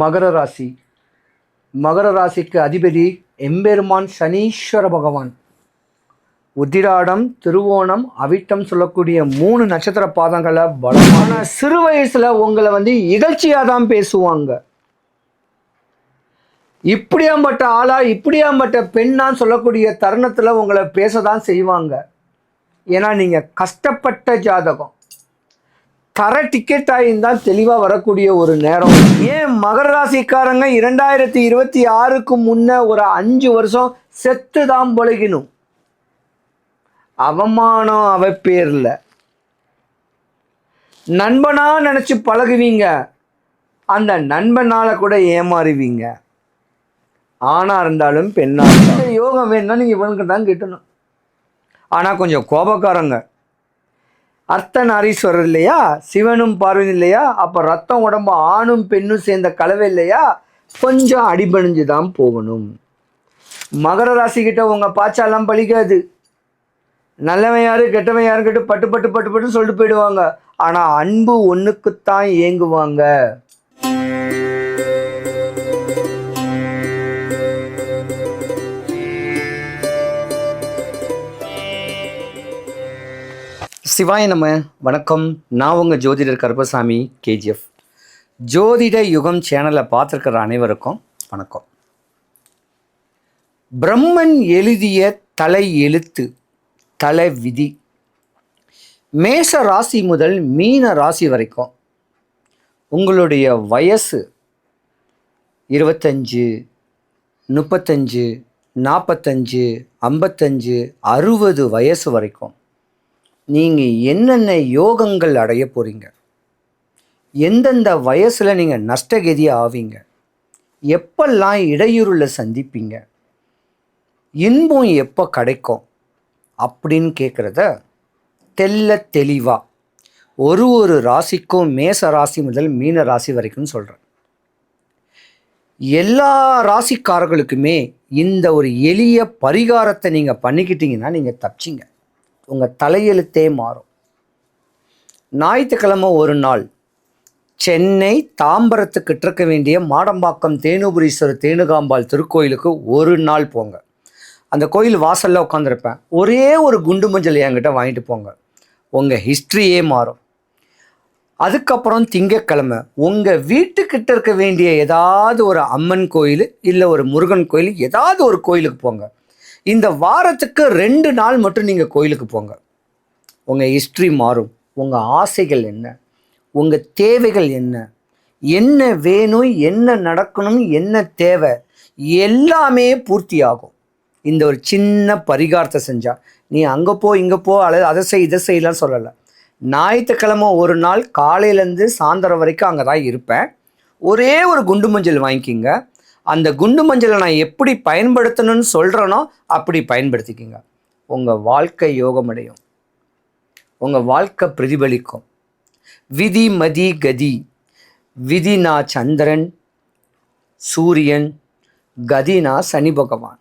மகர ராசி. மகர ராசிக்கு அதிபதி எம்பெருமான் சனீஸ்வர பகவான். உதிராடம் திருவோணம் அவிட்டம் சொல்லக்கூடிய மூணு நட்சத்திர பாதங்களை பலமான சிறு வயசில் உங்களை வந்து இகழ்ச்சியாக தான் பேசுவாங்க. இப்படியாம்பட்ட ஆளா இப்படியாம்பட்ட பெண்ணான்னு சொல்லக்கூடிய தருணத்தில் உங்களை பேச தான் செய்வாங்க. ஏன்னா நீங்கள் கஷ்டப்பட்ட ஜாதகம். தர டிக்கெட் ஆகியிருந்தால் தெளிவாக வரக்கூடிய ஒரு நேரம். ஏன் மகர ராசிக்காரங்க இரண்டாயிரத்தி இருபத்தி ஆறுக்கு முன்ன ஒரு அஞ்சு வருஷம் செத்து தான் பொழுகினும். அவமானம் அவ பேரில். நண்பனாக நினச்சி பழகுவீங்க. அந்த நண்பனால கூட ஏமாறுவீங்க. ஆணாக இருந்தாலும் பெண்ணாக இருந்தாலும். யோகம் வேணும்னா நீங்கள் இவனுக்கு தான் கிட்டணும். ஆனால் கொஞ்சம் கோபக்காரங்க. அர்த்தநாரீஸ்வரர் இல்லையா? சிவனும் பார்வதி இல்லையா? அப்போ ரத்தம் உடம்பு ஆணும் பெண்ணும் சேர்ந்த கலவை இல்லையா? கொஞ்சம் அடிபணிஞ்சு தான் போகணும். மகர ராசி கிட்ட உங்க பாச்சாலாம் பழிக்காது. நல்லவன் யாரு கெட்டவன் யாரு கிட்ட பட்டு பட்டு பட்டு பட்டு சொல்லிட்டு போயிடுவாங்க. ஆனால் அன்பு ஒன்றுக்குத்தான் ஏங்குவாங்க சிவாய நம்ம வணக்கம். நான் உங்கள் ஜோதிடர் கருப்பசாமி கேஜிஎஃப். ஜோதிட யுகம் சேனலை பார்த்துருக்கிற அனைவருக்கும் வணக்கம். பிரம்மன் எழுதிய தலை எழுத்து தலை விதி. மேஷ ராசி முதல் மீன ராசி வரைக்கும் உங்களுடைய வயசு இருபத்தஞ்சு முப்பத்தஞ்சு நாற்பத்தஞ்சு ஐம்பத்தஞ்சு அறுபது வயசு வரைக்கும் நீங்கள் என்னென்ன யோகங்கள் அடைய போகிறீங்க எந்தெந்த வயசில் நீங்கள் நஷ்டகதி ஆவீங்க? எப்பெல்லாம் இடையூறுல சந்திப்பீங்க? இன்பம் எப்போ கிடைக்கும்? அப்படின்னு கேட்குறத தெல்ல தெளிவாக ஒரு ஒரு ராசிக்கும் மேச ராசி முதல் மீன ராசி வரைக்கும் சொல்கிறேன் எல்லா ராசிக்காரர்களுக்குமே இந்த ஒரு எளிய பரிகாரத்தை நீங்கள் பண்ணிக்கிட்டீங்கன்னா நீங்கள் தப்பிச்சிங்க. உங்கள் தலையெழுத்தே மாறும். ஞாயிற்றுக்கிழமை ஒரு நாள் சென்னை தாம்பரத்துக்கிட்ட இருக்க வேண்டிய மாடம்பாக்கம் தேனுபுரீஸ்வரர் தேனுகாம்பாள் திருக்கோயிலுக்கு ஒரு நாள் போங்க. அந்த கோயில் வாசலில் உட்காந்துருப்பேன் ஒரே ஒரு குண்டு மஞ்சள் என்கிட்ட வாங்கிட்டு போங்க. உங்கள் ஹிஸ்ட்ரியே மாறும். அதுக்கப்புறம் திங்கக்கிழமை உங்கள் வீட்டுக்கிட்ட இருக்க வேண்டிய ஏதாவது ஒரு அம்மன் கோயில் இல்லை ஒரு முருகன் கோயில் ஏதாவது ஒரு கோயிலுக்கு போங்க. இந்த வாரத்துக்கு ரெண்டு நாள் மட்டும் நீங்கள் கோயிலுக்கு போங்க. உங்கள் ஹிஸ்ட்ரி மாறும். உங்கள் ஆசைகள் என்ன? உங்கள் தேவைகள் என்ன? என்ன வேணும்? என்ன நடக்கணும்? என்ன தேவை? எல்லாமே பூர்த்தி ஆகும் இந்த ஒரு சின்ன பரிகாரத்தை செஞ்சால் நீ அங்கே போ இங்கே போ அல்லது அதை செய் இதை செய்யலாம் சொல்லலை. ஞாயிற்றுக்கிழமை ஒரு நாள் காலையிலேருந்து சாயந்தரம் வரைக்கும் அங்கே தான் இருப்பேன். ஒரே ஒரு குண்டு மஞ்சள் வாங்கிக்கிங்க. அந்த குண்டு மஞ்சளை நான் எப்படி பயன்படுத்தணும்னு சொல்கிறேனோ அப்படி பயன்படுத்திக்கிங்க. உங்கள் வாழ்க்கை யோகமடையும். உங்கள் வாழ்க்கை பிரதிபலிக்கும். விதி மதி கதி. விதினா சந்திரன் சூரியன் கதினா சனி பகவான்.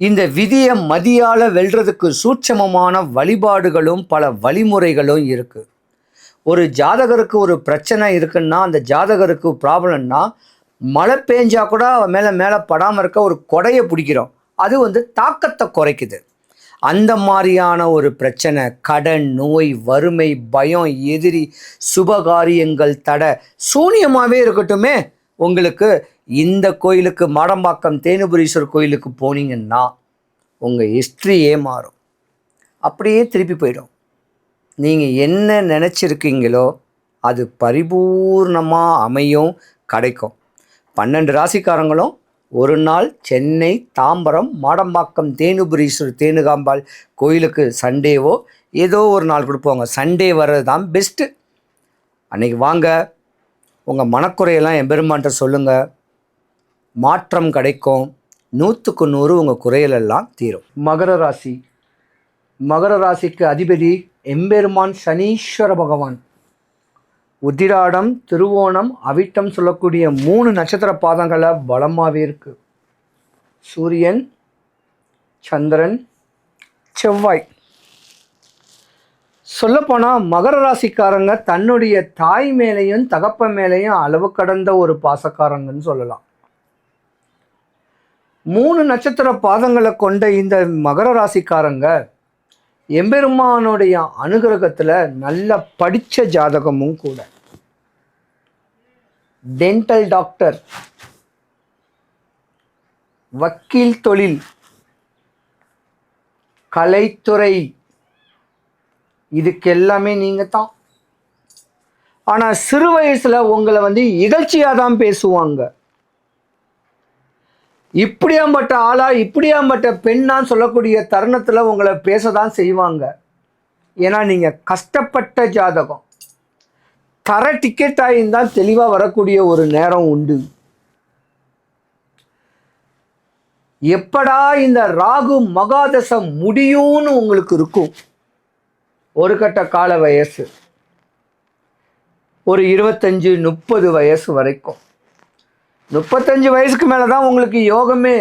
இந்த விதியை மதியால் வெல்றதுக்கு சூட்சமமான வழிபாடுகளும் பல வழிமுறைகளும் இருக்குது ஒரு ஜாதகருக்கு ஒரு பிரச்சனை இருக்குன்னா அந்த ஜாதகருக்கு ப்ராப்ளம்னா மழை பெஞ்சா கூட அவன் மேலே மேலே படாமல் இருக்க ஒரு கொடையை பிடிக்கிறோம். அது வந்து தாக்கத்தை குறைக்குது. அந்த மாதிரியான ஒரு பிரச்சனை கடன் நோய் வறுமை பயம் எதிரி சுபகாரியங்கள் தடை சூனியமாகவே இருக்கட்டுமே. உங்களுக்கு இந்த கோயிலுக்கு மாடம்பாக்கம் தேனுபுரீஸ்வரர் கோயிலுக்கு போனீங்கன்னா உங்கள் ஹிஸ்ட்ரியே மாறும். அப்படியே திருப்பி போயிடும். நீங்கள் என்ன நினச்சிருக்கீங்களோ அது பரிபூர்ணமாக அமையும் கிடைக்கும். பன்னெண்டு ராசிக்காரங்களும் ஒரு நாள் சென்னை தாம்பரம் மாடம்பாக்கம் தேனுபுரீஸ்வரர் தேனுகாம்பாள் கோயிலுக்கு சண்டேவோ ஏதோ ஒரு நாள் கொடுப்போங்க. சண்டே வர்றது தான் பெஸ்ட்டு அன்னைக்கு வாங்க. உங்கள் மனக்குறையெல்லாம் எம்பெருமான்ட்ட சொல்லுங்கள் மாற்றம் கிடைக்கும். நூற்றுக்கு நூறு உங்கள் குறையலெல்லாம் தீரும். மகர ராசி. மகர ராசிக்கு அதிபதி எம்பெருமான் சனீஸ்வர பகவான். உத்திராடம் திருவோணம் அவிட்டம் சொல்லக்கூடிய மூணு நட்சத்திர பாதங்களை பலமாகவே இருக்குது சூரியன் சந்திரன் செவ்வாய். சொல்லப்போனால் மகர ராசிக்காரங்க தன்னுடைய தாய் மேலேயும் தகப்ப மேலேயும் அளவு கடந்த ஒரு பாசக்காரங்கன்னு சொல்லலாம். மூணு நட்சத்திர பாதங்களை கொண்ட இந்த மகர ராசிக்காரங்க எம்பெருமானுடைய அனுகிரகத்தில் நல்ல படித்த ஜாதகமும் கூட. டென்டல் டாக்டர் வக்கீல் தொழில் கலைத்துறை இதுக்கு எல்லாமே நீங்கள் தான் ஆனால் சிறு வயசில் உங்களை வந்து இகழ்ச்சியாக தான் பேசுவாங்க. இப்படியாம்பட்ட ஆளா இப்படியாம்பட்ட பெண்ணான்னு சொல்லக்கூடிய தருணத்தில் உங்களை பேச தான் செய்வாங்க. ஏன்னா நீங்கள் கஷ்டப்பட்ட ஜாதகம். தர டிக்கெட் ஆகியிருந்தால் தெளிவாக வரக்கூடிய ஒரு நேரம் உண்டு. எப்படா இந்த ராகு மகாதசம் முடியும்னு உங்களுக்கு இருக்கும்? ஒரு கட்ட கால வயசு. ஒரு இருபத்தஞ்சு முப்பது வயசு வரைக்கும். முப்பத்தஞ்சு வயசுக்கு மேலே தான் உங்களுக்கு யோகமே.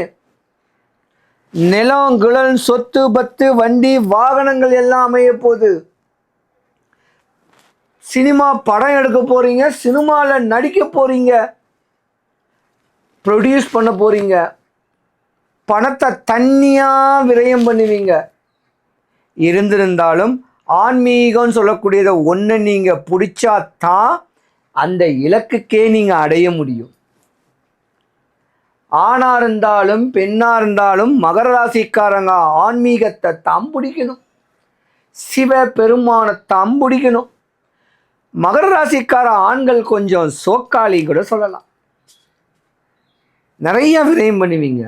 நிலம் குழல் சொத்து பத்து வண்டி வாகனங்கள் எல்லாம் அமைய போகுது. சினிமா படம் எடுக்க போகிறீங்க சினிமாவில் நடிக்க போகிறீங்க ப்ரொடியூஸ் பண்ண போகிறீங்க பணத்தை தண்ணியாக விரயம் பண்ணுவீங்க. இருந்திருந்தாலும் ஆன்மீகம்னு சொல்லக்கூடியதை ஒன்று நீங்கள் பிடிச்சா தான் அந்த இலக்குக்கே நீங்கள் அடைய முடியும். ஆணா இருந்தாலும் பெண்ணாக இருந்தாலும் மகர ராசிக்காரங்க ஆன்மீகத்தை தாம் பிடிக்கணும். சிவ பெருமானை தாம் பிடிக்கணும். மகர ராசிக்கார ஆண்கள் கொஞ்சம் சோக்காளி கூட சொல்லலாம். நிறைய விரயம் பண்ணுவீங்க.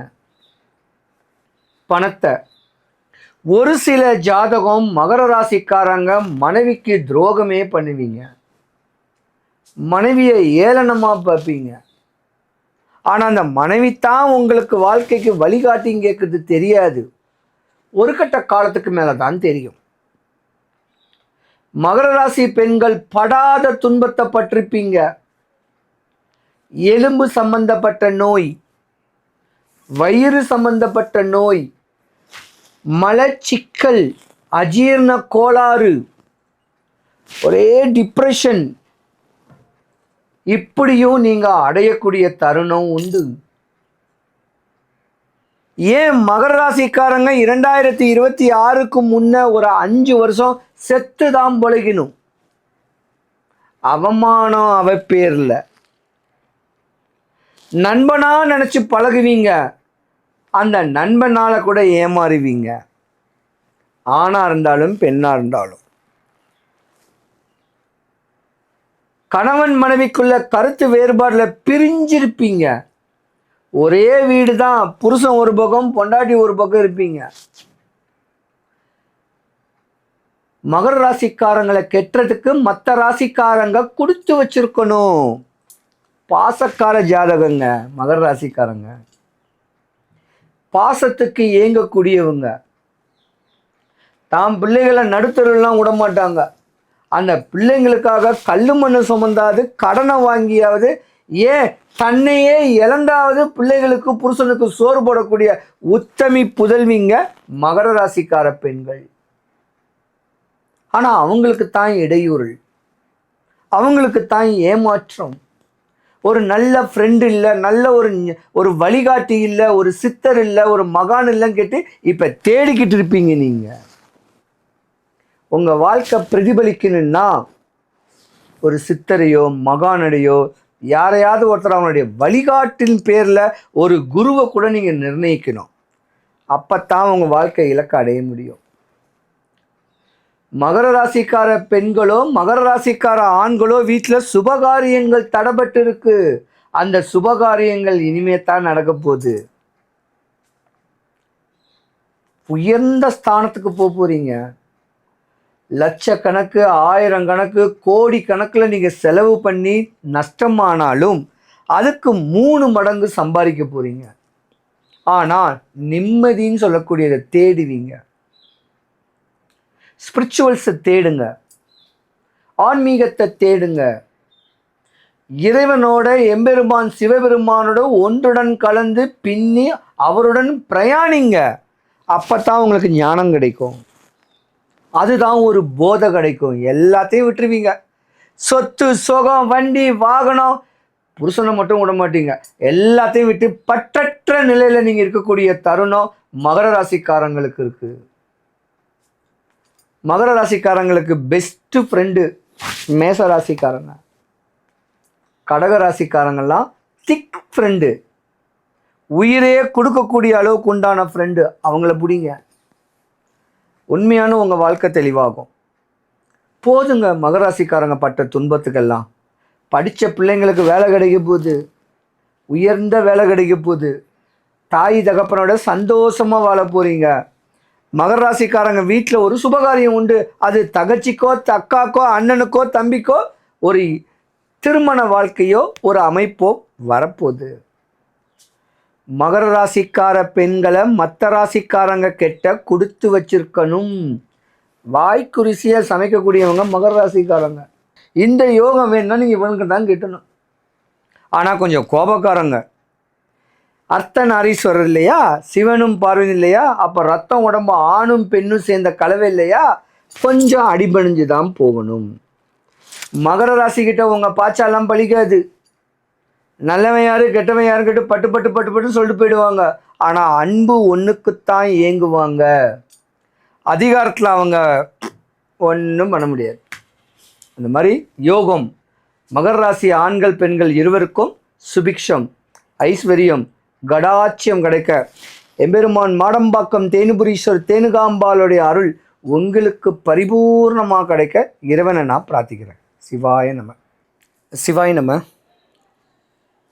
பணத்தை. ஒரு சில ஜாதகம் மகர ராசிக்காரங்க மனைவிக்கு துரோகமே பண்ணுவீங்க. மனைவியை ஏளனமாக பார்ப்பீங்க. ஆனால் அந்த மனைவி தான் உங்களுக்கு வாழ்க்கைக்கு வழிகாட்டின்னு கேட்குறது தெரியாது. ஒரு கட்ட காலத்துக்கு மேலே தான் தெரியும். மகர ராசி பெண்கள் படாத துன்பத்தை பட்டிருப்பீங்க எலும்பு சம்பந்தப்பட்ட நோய் வயிறு சம்பந்தப்பட்ட நோய் மலச்சிக்கல் அஜீர்ண கோளாறு ஒரே டிப்ரெஷன் இப்படியும் நீங்க அடையக்கூடிய தருணம் உண்டு. ஏன் மகர ராசிக்காரங்க இரண்டாயிரத்தி இருபத்தி ஆறுக்கு முன்ன ஒரு அஞ்சு வருஷம் செத்து தான் பொழுகினும். அவமானம் அவ பேர்ல. நண்பனா நினைச்சு பழகுவீங்க. அந்த நண்பனால கூட ஏமாறுவீங்க. ஆணா இருந்தாலும் பெண்ணா இருந்தாலும். கணவன் மனைவிக்குள்ள கருத்து வேறுபாடில் பிரிஞ்சிருப்பீங்க. ஒரே வீடு தான் புருஷன் ஒரு பக்கம் பொண்டாட்டி ஒரு பக்கம் இருப்பீங்க. மகர ராசிக்காரங்களை கெட்டுறதுக்கு மற்ற ராசிக்காரங்க கொடுத்து வச்சிருக்கணும். பாசக்கார ஜாதகங்க மகர ராசிக்காரங்க. பாசத்துக்கு ஏங்கக்கூடியவங்க. தாம் பிள்ளைகளை நடுத்தருலாம் விட மாட்டாங்க அந்த பிள்ளைங்களுக்காக கல்லு மண்ணு சுமந்தாது கடனை வாங்கியாவது ஏன் தன்னையே இழந்தாவது பிள்ளைகளுக்கு புருஷனுக்கு சோறு போடக்கூடிய உத்தமி புதல்விங்க மகர ராசிக்கார பெண்கள். ஆனால் அவங்களுக்கு தான் இடையூறு. அவங்களுக்கு தான் ஏமாற்றம். ஒரு நல்ல ஃப்ரெண்டு இல்லை நல்ல ஒரு ஒரு வழிகாட்டி இல்லை ஒரு சித்தர் இல்லை ஒரு மகான் இல்லைன்னு கேட்டு இப்போ தேடிக்கிட்டு இருப்பீங்க நீங்கள் உங்கள் வாழ்க்கை பிரதிபலிக்கணும்னா ஒரு சித்தரையோ மகானடையோ யாரையாவது ஒருத்தர் அவனுடைய வழிகாட்டின் பேரில் ஒரு குருவை கூட நீங்கள் நிர்ணயிக்கணும். அப்போத்தான் உங்கள் வாழ்க்கை இலக்கை அடைய முடியும். மகர ராசிக்கார பெண்களோ மகர ராசிக்கார ஆண்களோ வீட்டில் சுபகாரியங்கள் தடபட்டு இருக்கு அந்த சுபகாரியங்கள் இனிமே தான் நடக்க போகுது. உயர்ந்த ஸ்தானத்துக்கு போக போகிறீங்க லட்சக்கணக்கு ஆயிரம் கணக்கு கோடி கணக்கில் நீங்கள் செலவு பண்ணி நஷ்டமானாலும் அதுக்கு மூணு மடங்கு சம்பாதிக்க போகிறீங்க ஆனால் நிம்மதின்னு சொல்லக்கூடியதை தேடுவீங்க. ஸ்பிரிச்சுவல்ஸை தேடுங்க. ஆன்மீகத்தை தேடுங்க. இறைவனோட எம்பெருமான் சிவபெருமானோட ஒன்றுடன் கலந்து பின்னி அவருடன் பிரயாணிங்க. அப்போ தான் உங்களுக்கு ஞானம் கிடைக்கும். அதுதான் ஒரு போதை கிடைக்கும். எல்லாத்தையும் விட்டுருவீங்க. சொத்து சுகம் வண்டி வாகனம் புருஷனை மட்டும் விட மாட்டீங்க. எல்லாத்தையும் விட்டு பற்றற்ற நிலையில் நீங்கள் இருக்கக்கூடிய தருணம் மகர ராசிக்காரங்களுக்கு இருக்கு. மகர ராசிக்காரங்களுக்கு பெஸ்ட்டு ஃப்ரெண்டு மேச ராசிக்காரங்க. கடக ராசிக்காரங்கெல்லாம் திக் ஃப்ரெண்டு உயிரே கொடுக்கக்கூடிய அளவுக்கு உண்டான ஃப்ரெண்டு அவங்கள பிடிங்க. உண்மையான உங்கள் வாழ்க்கை தெளிவாகும். போதுங்க மகராசிக்காரங்க பட்ட துன்பத்துக்கெல்லாம். படித்த பிள்ளைங்களுக்கு வேலை கிடைக்க போகுது. உயர்ந்த வேலை கிடைக்க போகுது. தாய் தகப்பனோட சந்தோஷமாக வாழ போகிறீங்க மகர ராசிக்காரங்க வீட்டில் ஒரு சுபகாரியம் உண்டு. அது தகச்சிக்கோ தக்காக்கோ அண்ணனுக்கோ தம்பிக்கோ ஒரு திருமண வாழ்க்கையோ ஒரு அமைப்போ வரப்போகுது. மகர ராசிக்கார பெண்களை மற்ற ராசிக்காரங்க கெட்ட கொடுத்து வச்சிருக்கணும். வாய்க்குரிசியாக சமைக்கக்கூடியவங்க மகர ராசிக்காரங்க. இந்த யோகம் வேணும்னா நீங்கள் இவனுக்கு தான் கிட்டணும். ஆனால் கொஞ்சம் கோபக்காரங்க. அர்த்தநாரீஸ்வரர் இல்லையா? சிவனும் பார்வதி இல்லையா? அப்போ ரத்தம் உடம்பு ஆணும் பெண்ணும் சேர்ந்த கலவை இல்லையா? கொஞ்சம் அடிபணிஞ்சு தான் போகணும். மகர ராசிக்கிட்ட உங்கள் பாய்ச்சாலாம் பழிக்காது. நல்லவன் யாரு கெட்டவன் கேட்டு பட்டு பட்டு பட்டு பட்டு சொல்லிட்டு போயிடுவாங்க. ஆனால் அன்பு ஒன்றுக்குத்தான் ஏங்குவாங்க. அதிகாரத்தில் அவங்க ஒன்றும் பண்ண முடியாது. அந்த மாதிரி யோகம் மகர் ராசி ஆண்கள் பெண்கள் இருவருக்கும் சுபிக்ஷம் ஐஸ்வர்யம் கடாட்சியம் கிடைக்க. எம்பெருமான் மாடம்பாக்கம் தேனுபுரீஸ்வர் தேனுகாம்பாளுடைய அருள் உங்களுக்கு பரிபூர்ணமாக கிடைக்க. இறைவனை நான் பிரார்த்திக்கிறேன். சிவாய நம. சிவாய நம்ம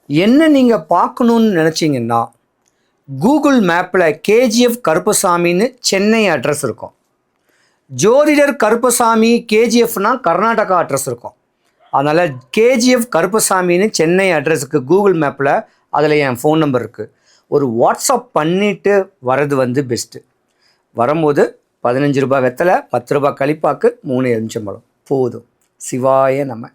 என்ன நீங்கள் பார்க்கணுன்னு நினச்சிங்கன்னா கூகுள் மேப்பில் கேஜிஎஃப் கருப்பசாமின்னு சென்னை அட்ரஸ் இருக்கும். ஜோதிடர் கருப்பசாமி கேஜிஎஃப்னா கர்நாடகா அட்ரஸ் இருக்கும். அதனால் கேஜிஎஃப் கருப்பசாமின்னு சென்னை அட்ரஸுக்கு கூகுள் மேப்பில் அதில் என் ஃபோன் நம்பர் இருக்குது ஒரு வாட்ஸ்அப் பண்ணிவிட்டு வர்றது வந்து பெஸ்ட்டு வரும்போது பதினஞ்சு ரூபாய் வெத்தலை பத்து ரூபாய் கழிப்பாக்கு மூணு எலுமிச்சம்பழம். போதும். சிவாய நம்ம